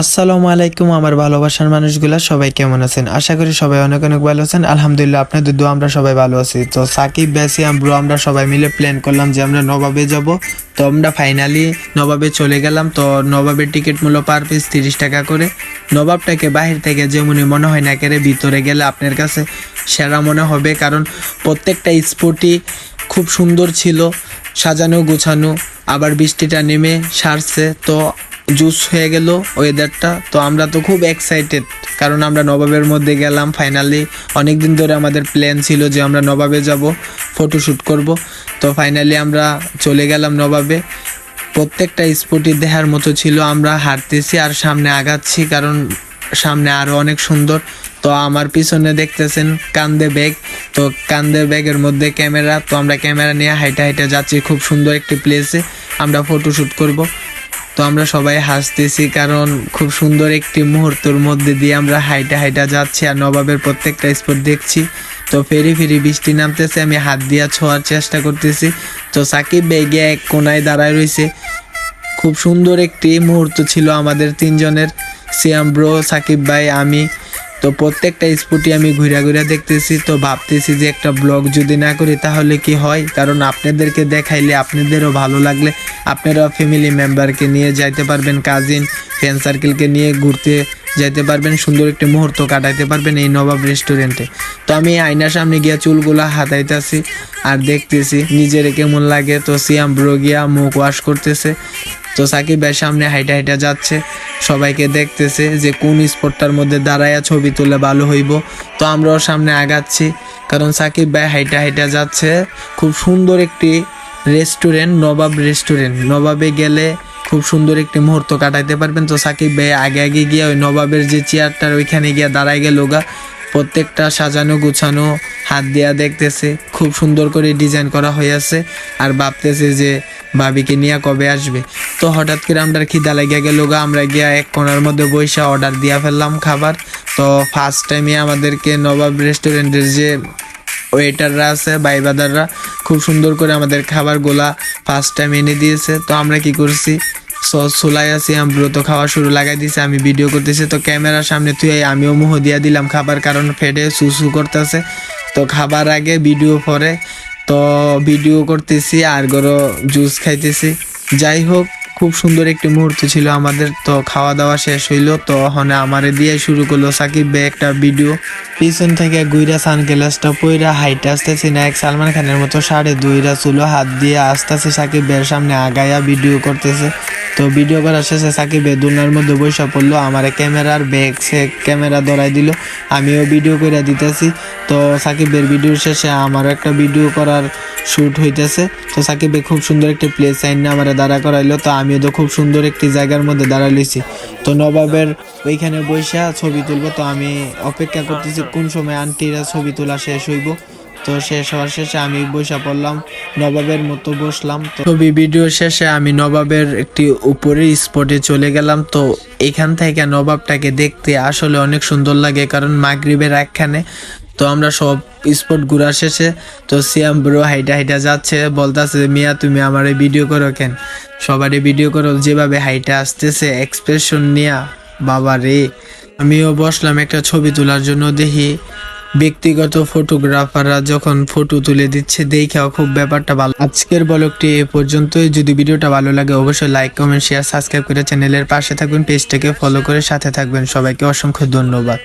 আসসালামু আলাইকুম আমার ভালোবাসার মানুষগুলা, সবাই কেমন আছেন? আশা করি সবাই অনেক অনেক ভালো আছেন। আলহামদুলিল্লাহ, আপনাদের দোয়া আমরা সবাই ভালো আছি। তো সাকিব ব্যাসি ব্রো, আমরা সবাই মিলে প্ল্যান করলাম যে আমরা নবাবে যাব। তো আমরা ফাইনালি নবাবে চলে গেলাম। তো নবাবের টিকিট মূল্য পার পিস তিরিশ টাকা করে। নবাবটাকে বাহির থেকে যেমনই মনে হয় না কেড়ে ভিতরে গেলে আপনার কাছে সেরা মনে হবে। কারণ প্রত্যেকটা স্পটই খুব সুন্দর ছিল, সাজানো, গোছানো। আবার বৃষ্টিটা নেমে সারছে। তো জুস হয়ে গেল ওয়েদারটা তো আমরা তো খুব এক্সাইটেড কারণ আমরা নবাবের মধ্যে গেলাম ফাইনালি অনেক দিন ধরে আমাদের প্ল্যান ছিল যে আমরা নবাবে যাব ফটোশ্যুট করব। তো ফাইনালি আমরা চলে গেলাম নবাবে। প্রত্যেকটা স্পটই দেখার মতো ছিল, আমরা হাঁটতেছি আর সামনে আগাচ্ছি, কারণ সামনে আরও অনেক সুন্দর। তো আমার পিছনে দেখতেছেন কান্দে ব্যাগ তো কান্দে ব্যাগের মধ্যে ক্যামেরা তো আমরা ক্যামেরা নিয়ে হাইটা হাইটা যাচ্ছি, খুব সুন্দর একটি প্লেসে আমরা ফটোশ্যুট করব। তো আমরা সবাই হাসতেছি, কারণ খুব সুন্দর একটি মুহূর্তের মধ্যে দিয়ে আমরা হাইটা হাইটা যাচ্ছি আর নবাবের প্রত্যেকটা স্পট দেখছি। তো ফেরি ফেরি বৃষ্টি নামতেছে, আমি হাত দিয়া ছোঁয়ার চেষ্টা করতেছি। তো সাকিব বেগে এক কোনায় দাঁড়ায় রয়েছে। খুব সুন্দর একটি মুহূর্ত ছিল আমাদের তিনজনের। সিয়াম ব্রো সাকিব ভাই, আমি তো প্রত্যেকটা স্পটই আমি ঘুরে ঘুরে দেখতেছি, তো ভাবতেছি যে একটা ব্লগ যদি না করি তাহলে কি হয়? কারণ আপনাদেরকে দেখাইলে আপনাদেরও ভালো লাগলে আপনারা ফ্যামিলি মেম্বারকে নিয়ে যাইতে পারবেন কাজিন ফ্রেন্ড সার্কেলকে নিয়ে ঘুরতে যাইতে পারবেন, সুন্দর একটি মুহূর্ত কাটাইতে পারবেন এই নবাব রেস্টুরেন্টে তো আমি আয়নার সামনে গিয়া চুলগুলা হাতাইতেছি আর দেখতেছি নিজের কেমন লাগে, তো সিয়াম ব্রো গিয়া মুখ ওয়াশ করতেছে। তো সাকিব ভাই সামনে হাইটা হাইটা যাচ্ছে, সবাইকে দেখতেছে যে কোন স্পটটার মধ্যে দাঁড়ায়া ছবি তুলে ভালো হইব। তো আমরাও সামনে আগাচ্ছি, কারণ সাকিব ভাই হাইটা হাইটা যাচ্ছে। খুব সুন্দর একটি রেস্টুরেন্ট, নবাব রেস্টুরেন্ট। নবাবে গেলে খুব সুন্দর একটি মুহূর্ত কাটাইতে পারবেন। তো সাকিব ভাই আগে আগে গিয়ে ওই নবাবের যে চেয়ারটার ওইখানে গিয়ে দাঁড়ায় গেল গা। প্রত্যেকটা সাজানো গুছানো, হাত দিয়া দেখতেছে, খুব সুন্দর করে ডিজাইন করা হয়েছে আর ভাবতেছে যে ভাবিকে নিয়ে কবে আসবে। তো হঠাৎ করে আমরা খিদা লাগিয়া গেল গা, আমরা গিয়া এক কোনার মধ্যে বৈশা অর্ডার দিয়া ফেললাম খাবার। তো ফার্স্ট টাইমে আমাদেরকে নবাব রেস্টুরেন্টের যে ওয়েটাররা আছে বাইবাদাররা খুব সুন্দর করে আমাদের খাবারগুলা ফার্স্ট টাইম এনে দিয়েছে। তো আমরা কি করছি? সস সোলাই আছি আমরা তো খাওয়া শুরু লাগাই দিছে, আমি ভিডিও করতেছি। তো ক্যামেরার সামনে তুই আমিও মুহ দিয়া দিলাম, খাবার কারণ ফেটে সুসু করতেছে। তো খাবার আগে ভিডিও পরে, তো ভিডিও করতেছি, আর গরো জুস খাইতেছি। যাই হোক খুব সুন্দর একটি মুহূর্ত ছিল আমাদের। তো খাওয়া দাওয়া শেষ হইল, তো আমারে দিয়ে শুরু করল সাকিব ভাই একটা ভিডিও। পিছন থেকে গুইরা সানগ্লাসটা পইরা হাইটে আসতেছি না, এক সালমান খানের মতো সাড়ে দুইরা চুলো, হাত দিয়ে আসতেছে সাকিব ভাইয়ের সামনে, আগায়া ভিডিও করতেছে। তো ভিডিও করার শেষে সাকিব দুনার মধ্যে বৈশা পড়ল, আমার ক্যামেরার ব্যাগ সে ক্যামেরা ধরাই দিল, আমিও ভিডিও করে দিতেছি। তো সাকিবের ভিডিওর শেষে আমারও একটা ভিডিও করার শুট হইতেছে। তো সাকিব খুব সুন্দর একটি প্লেস সাইন না আমার দাঁড়া করাইলো। তো আমিও তো খুব সুন্দর একটি জায়গার মধ্যে দাঁড়া লইছি। তো নবাবের ওইখানে বৈশা ছবি তুলবো। তো আমি অপেক্ষা করতেছি কোন সময় আন্টিরা ছবি তোলা শেষ হইব। তো শেষ হওয়ার শেষে আমি বসে পড়লাম, নবাবের মতো বসলাম, তো ছবি ভিডিও শেষে আমি নবাবের একটি উপরের স্পটে চলে গেলাম, তো এখান থেকে নবাবটাকে দেখতে আসলে অনেক সুন্দর লাগে, কারণ মাগরিবের একখানে, তো আমরা সব স্পট ঘুরা শেষে, তো সিয়াম ব্রো হাইটা হাইটা যাচ্ছে, বলতেছে, মিয়া, তুমি আমার ভিডিও করো কেন? সবারই ভিডিও করো, যেভাবে হাইটা আসতেছে এক্সপ্রেশন নিয়া বাবা রে আমিও বসলাম একটা ছবি তোলার জন্য দেখি। ব্যক্তিগত ফটোগ্রাফাররা যখন ফটো তুলে দিচ্ছে দেখেও খুব ব্যাপারটা ভালো। আজকের ব্লগটি এ পর্যন্তই। যদি ভিডিওটা ভালো লাগে, অবশ্যই লাইক কমেন্ট শেয়ার সাবস্ক্রাইব করে চ্যানেলের পাশে থাকবেন পেজটাকে ফলো করে সাথে থাকবেন। সবাইকে অসংখ্য ধন্যবাদ।